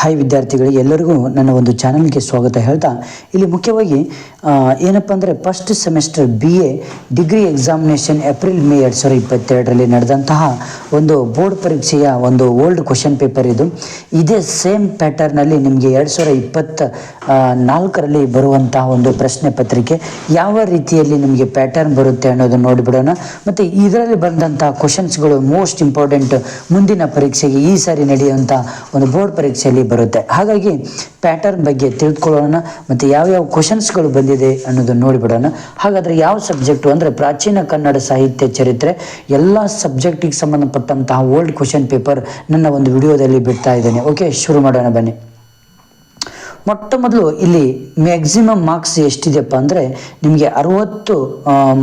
Hi ವಿದ್ಯಾರ್ಥಿಗಳಿಗೆ ಎಲ್ಲರಿಗೂ ನನ್ನ ಒಂದು ಚಾನಲ್ಗೆ ಸ್ವಾಗತ ಹೇಳ್ತಾ, ಇಲ್ಲಿ ಮುಖ್ಯವಾಗಿ ಏನಪ್ಪ ಅಂದರೆ first semester B A degree examination April May ಎರಡು ಸಾವಿರದ ಇಪ್ಪತ್ತೆರಡರಲ್ಲಿ ನಡೆದಂತಹ ಒಂದು ಬೋರ್ಡ್ ಪರೀಕ್ಷೆಯ ಒಂದು ಓಲ್ಡ್ ಕ್ವಶನ್ ಪೇಪರ್ ಇದು. ಇದೇ ಸೇಮ್ ಪ್ಯಾಟರ್ನಲ್ಲಿ ನಿಮಗೆ ಎರಡು ಸಾವಿರದ ಇಪ್ಪತ್ತ ನಾಲ್ಕರಲ್ಲಿ ಬರುವಂತಹ ಒಂದು ಪ್ರಶ್ನೆ ಪತ್ರಿಕೆ ಯಾವ ರೀತಿಯಲ್ಲಿ ನಿಮಗೆ ಪ್ಯಾಟರ್ನ್ ಬರುತ್ತೆ ಅನ್ನೋದನ್ನು ನೋಡಿಬಿಡೋಣ. ಮತ್ತು ಇದರಲ್ಲಿ ಬಂದಂತಹ ಕ್ವಶನ್ಸ್ಗಳು ಮೋಸ್ಟ್ ಇಂಪಾರ್ಟೆಂಟ್ ಮುಂದಿನ ಪರೀಕ್ಷೆಗೆ ಈ ಸಾರಿ ನಡೆಯುವಂಥ ಒಂದು ಬೋರ್ಡ್ ಪರೀಕ್ಷೆಯಲ್ಲಿ ಬರುತ್ತೆ. ಹಾಗಾಗಿ ಪ್ಯಾಟರ್ನ್ ಬಗ್ಗೆ ತಿಳ್ಕೊಳ್ಳೋಣ ಮತ್ತು ಯಾವ್ಯಾವ ಕ್ವಶನ್ಸ್ಗಳು ಬಂದಿದೆ ಅನ್ನೋದನ್ನು ನೋಡಿಬಿಡೋಣ. ಹಾಗಾದರೆ ಯಾವ ಸಬ್ಜೆಕ್ಟು ಅಂದರೆ ಪ್ರಾಚೀನ ಕನ್ನಡ ಸಾಹಿತ್ಯ ಚರಿತ್ರೆ, ಎಲ್ಲ ಸಬ್ಜೆಕ್ಟಿಗೆ ಸಂಬಂಧಪಟ್ಟಂತಹ ಓಲ್ಡ್ ಕ್ವಶನ್ ಪೇಪರ್ ನನ್ನ ಒಂದು ವಿಡಿಯೋದಲ್ಲಿ ಬಿಡ್ತಾ ಇದ್ದೇನೆ. ಓಕೆ ಶುರು ಮಾಡೋಣ ಬನ್ನಿ. ಮೊಟ್ಟ ಮೊದಲು ಇಲ್ಲಿ ಮ್ಯಾಕ್ಸಿಮಮ್ ಮಾರ್ಕ್ಸ್ ಎಷ್ಟಿದೆಯಪ್ಪ ಅಂದರೆ ನಿಮಗೆ ಅರುವತ್ತು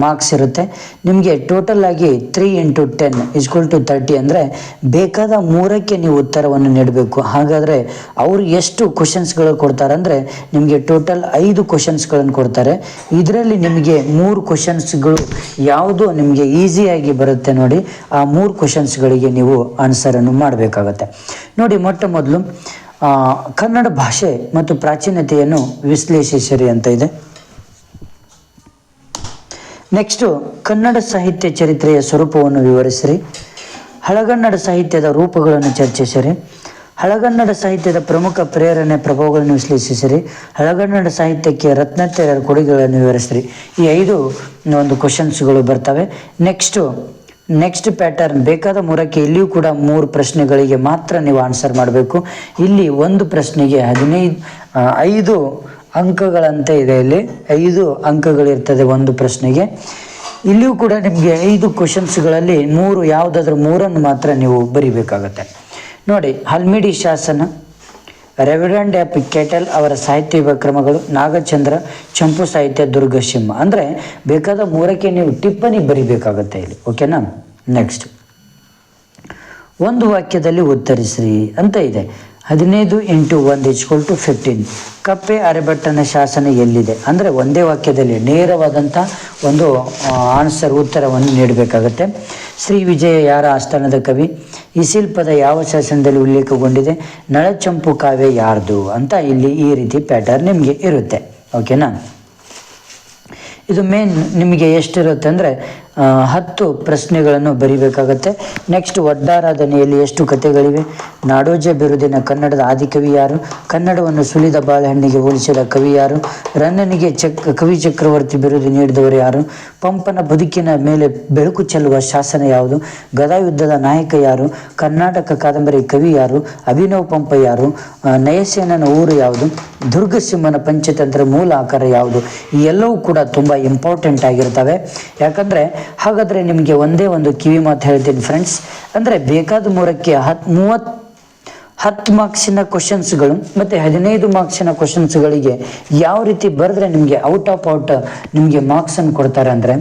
ಮಾರ್ಕ್ಸ್ ಇರುತ್ತೆ. ನಿಮಗೆ ಟೋಟಲ್ ಆಗಿ three into ten is equal to thirty ಅಂದರೆ ಬೇಕಾದ ಮೂರಕ್ಕೆ ನೀವು ಉತ್ತರವನ್ನು ನೀಡಬೇಕು. ಹಾಗಾದರೆ ಅವರು ಎಷ್ಟು ಕ್ವಶನ್ಸ್ಗಳು ಕೊಡ್ತಾರೆ ಅಂದರೆ ನಿಮಗೆ ಟೋಟಲ್ ಐದು ಕ್ವಶನ್ಸ್ಗಳನ್ನು ಕೊಡ್ತಾರೆ. ಇದರಲ್ಲಿ ನಿಮಗೆ ಮೂರು ಕ್ವಶನ್ಸ್ಗಳು ಯಾವುದು ನಿಮಗೆ ಈಸಿಯಾಗಿ ಬರುತ್ತೆ ನೋಡಿ, ಆ ಮೂರು ಕ್ವಶನ್ಸ್ಗಳಿಗೆ ನೀವು ಆನ್ಸರನ್ನು ಮಾಡಬೇಕಾಗತ್ತೆ. ನೋಡಿ ಮೊಟ್ಟ ಮೊದಲು ಕನ್ನಡ ಭಾಷೆ ಮತ್ತು ಪ್ರಾಚೀನತೆಯನ್ನು ವಿಶ್ಲೇಷಿಸಿರಿ ಅಂತ ಇದೆ. ನೆಕ್ಸ್ಟು ಕನ್ನಡ ಸಾಹಿತ್ಯ ಚರಿತ್ರೆಯ ಸ್ವರೂಪವನ್ನು ವಿವರಿಸಿರಿ. ಹಳಗನ್ನಡ ಸಾಹಿತ್ಯದ ರೂಪಗಳನ್ನು ಚರ್ಚಿಸಿರಿ. ಹಳಗನ್ನಡ ಸಾಹಿತ್ಯದ ಪ್ರಮುಖ ಪ್ರೇರಣೆ ಪ್ರಭಾವಗಳನ್ನು ವಿಶ್ಲೇಷಿಸಿರಿ. ಹಳಗನ್ನಡ ಸಾಹಿತ್ಯಕ್ಕೆ ರತ್ನತೆಯರ ಕೊಡುಗೆಗಳನ್ನು ವಿವರಿಸಿರಿ. ಈ ಐದು ಒಂದು ಕ್ವಶನ್ಸ್ಗಳು ಬರ್ತವೆ. ನೆಕ್ಸ್ಟು ನೆಕ್ಸ್ಟ್ ಪ್ಯಾಟರ್ನ್ ಬೇಕಾದ ಮೂರಕ್ಕೆ ಇಲ್ಲಿಯೂ ಕೂಡ ಮೂರು ಪ್ರಶ್ನೆಗಳಿಗೆ ಮಾತ್ರ ನೀವು ಆನ್ಸರ್ ಮಾಡಬೇಕು. ಇಲ್ಲಿ ಒಂದು ಪ್ರಶ್ನೆಗೆ ಹದಿನೈದು ಐದು ಅಂಕಗಳಂತೆ ಇದೆ ಇಲ್ಲಿ. ಐದು ಅಂಕಗಳಿರ್ತದೆ ಒಂದು ಪ್ರಶ್ನೆಗೆ. ಇಲ್ಲಿಯೂ ಕೂಡ ನಿಮಗೆ ಐದು ಕ್ವಶನ್ಸ್ಗಳಲ್ಲಿ ಮೂರು, ಯಾವುದಾದ್ರೂ ಮೂರನ್ನು ಮಾತ್ರ ನೀವು ಬರಿಬೇಕಾಗತ್ತೆ. ನೋಡಿ, ಹಲ್ಮಿಡಿ ಶಾಸನ. ರೆವಿಡೆಂಡ್ ಆಫ್ ಕೆಟಲ್ ಅವರ ಸಾಹಿತ್ಯ ವಿಕ್ರಮಗಳು, ನಾಗಚಂದ್ರ, ಚಂಪು ಸಾಹಿತ್ಯ ದುರ್ಗಸಿಂಹ ಅಂದರೆ, ಬೇಕಾದ ಮೂರಕ್ಕೆ ನೀವು ಟಿಪ್ಪಣಿ ಬರಿಬೇಕಾಗತ್ತೆ ಇಲ್ಲಿ. ಓಕೆನಾ ನೆಕ್ಸ್ಟ್ ಒಂದು ವಾಕ್ಯದಲ್ಲಿ ಉತ್ತರಿಸ್ರಿ ಅಂತ ಇದೆ. ಹದಿನೈದು ಇಂಟು ಒಂದು ಇಚ್ಕೊಲ್ ಟು ಫಿಫ್ಟೀನ್ ಕಪ್ಪೆ ಅರೆಭಟ್ಟನ ಶಾಸನ ಎಲ್ಲಿದೆ? ಅಂದರೆ, ಒಂದೇ ವಾಕ್ಯದಲ್ಲಿ ನೇರವಾದಂಥ ಒಂದು ಆನ್ಸರ್ ಉತ್ತರವನ್ನು ನೀಡಬೇಕಾಗತ್ತೆ. ಶ್ರೀ ವಿಜಯ ಯಾರ ಆಸ್ಥಾನದ ಕವಿ. ಈ ಶಿಲ್ಪದ ಯಾವ ಶಾಸನದಲ್ಲಿ ಉಲ್ಲೇಖಗೊಂಡಿದೆ? ನಳಚಂಪು ಕಾವ್ಯ ಯಾರ್ದು? ಅಂತ ಇಲ್ಲಿ ಈ ರೀತಿ ಪ್ಯಾಟರ್ನ್ ನಿಮಗೆ ಇರುತ್ತೆ. ಓಕೆನಾ ಇದು ಮೇನ್ ನಿಮಗೆ ಎಷ್ಟಿರುತ್ತೆ ಅಂದರೆ ಹತ್ತು ಪ್ರಶ್ನೆಗಳನ್ನು ಬರಿಬೇಕಾಗತ್ತೆ. ನೆಕ್ಸ್ಟ್ ಒಡ್ಡಾರಾಧನೆಯಲ್ಲಿ ಎಷ್ಟು ಕಥೆಗಳಿವೆ? ನಾಡೋಜ ಬಿರುದಿನ ಕನ್ನಡದ ಆದಿಕವಿ ಯಾರು? ಕನ್ನಡವನ್ನು ಸುಲಿದ ಬಾಳೆಹಣ್ಣಿಗೆ ಹೋಲಿಸಿದ ಕವಿ ಯಾರು? ರನ್ನನಿಗೆ ಚಕ್, ಕವಿ ಚಕ್ರವರ್ತಿ ಬಿರುದು ನೀಡಿದವರು ಯಾರು? ಪಂಪನ ಬದುಕಿನ ಮೇಲೆ ಬೆಳಕು ಚೆಲ್ಲುವ ಶಾಸನ ಯಾವುದು? ಗದಾಯುದ್ಧದ ನಾಯಕ ಯಾರು? ಕರ್ನಾಟಕ ಕಾದಂಬರಿ ಕವಿ ಯಾರು? ಅಭಿನವ್ ಪಂಪ ಯಾರು? ನಯಸೇನನ ಊರು ಯಾವುದು? ದುರ್ಗಸಿಂಹನ ಪಂಚತಂತ್ರ ಮೂಲ ಆಕಾರ ಯಾವುದು? ಈ ಎಲ್ಲವೂ ಕೂಡ ತುಂಬ ಇಂಪಾರ್ಟೆಂಟ್ ಆಗಿರ್ತವೆ. ಯಾಕಂದರೆ ಹಾಗಾದರೆ ನಿಮಗೆ ಒಂದೇ ಒಂದು ಕಿವಿ ಮಾತು ಹೇಳ್ತೀನಿ ಫ್ರೆಂಡ್ಸ್ ಅಂದರೆ ಬೇಕಾದ ಮೂರಕ್ಕೆ ಹತ್ ಮೂವತ್ತು ಹತ್ತು ಮಾರ್ಕ್ಸಿನ ಕ್ವಶನ್ಸ್ಗಳು ಮತ್ತು ಹದಿನೈದು ಮಾರ್ಕ್ಸಿನ ಕ್ವಶನ್ಸ್ಗಳಿಗೆ ಯಾವ ರೀತಿ ಬರೆದ್ರೆ ನಿಮಗೆ ಔಟ್ ಆಫ್ ಔಟ್ ನಿಮಗೆ ಮಾರ್ಕ್ಸನ್ನು ಕೊಡ್ತಾರೆ ಅಂದರೆ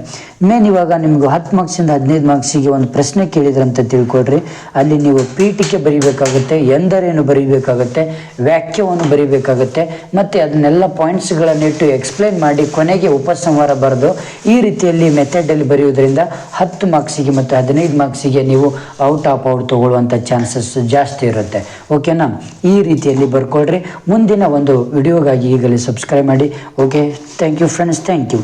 ಮೇನ್ ಇವಾಗ ನಿಮ್ಗೆ ಹತ್ತು ಮಾರ್ಕ್ಸಿಂದ ಹದಿನೈದು ಮಾರ್ಕ್ಸಿಗೆ ಒಂದು ಪ್ರಶ್ನೆ ಕೇಳಿದ್ರಂತ ತಿಳ್ಕೊಡ್ರಿ ಅಲ್ಲಿ ನೀವು ಪೀಠಿಕೆ ಬರಿಬೇಕಾಗುತ್ತೆ, ಎಂದರೇನು ಬರಿಬೇಕಾಗುತ್ತೆ, ವ್ಯಾಖ್ಯವನ್ನು ಬರಿಬೇಕಾಗುತ್ತೆ, ಮತ್ತು ಅದನ್ನೆಲ್ಲ ಪಾಯಿಂಟ್ಸ್ಗಳನ್ನಿಟ್ಟು ಎಕ್ಸ್ಪ್ಲೈನ್ ಮಾಡಿ ಕೊನೆಗೆ ಉಪಸಂಹಾರ ಬರೆದು ಈ ರೀತಿಯಲ್ಲಿ ಮೆಥಡಲ್ಲಿ ಬರೆಯುವುದರಿಂದ ಹತ್ತು ಮಾರ್ಕ್ಸಿಗೆ ಮತ್ತು ಹದಿನೈದು ಮಾರ್ಕ್ಸಿಗೆ ನೀವು ಔಟ್ ಆಫ್ ಔಟ್ ತೊಗೊಳ್ಳುವಂಥ ಚಾನ್ಸಸ್ ಜಾಸ್ತಿ ಇರುತ್ತೆ. ಓಕೆನಾ ಈ ರೀತಿಯಲ್ಲಿ ಬರ್ಕೊಳ್ರಿ. ಮುಂದಿನ ಒಂದು ವಿಡಿಯೋಗಾಗಿ ಈಗಲೇ ಸಬ್ಸ್ಕ್ರೈಬ್ ಮಾಡಿ. Okay thank you friends thank you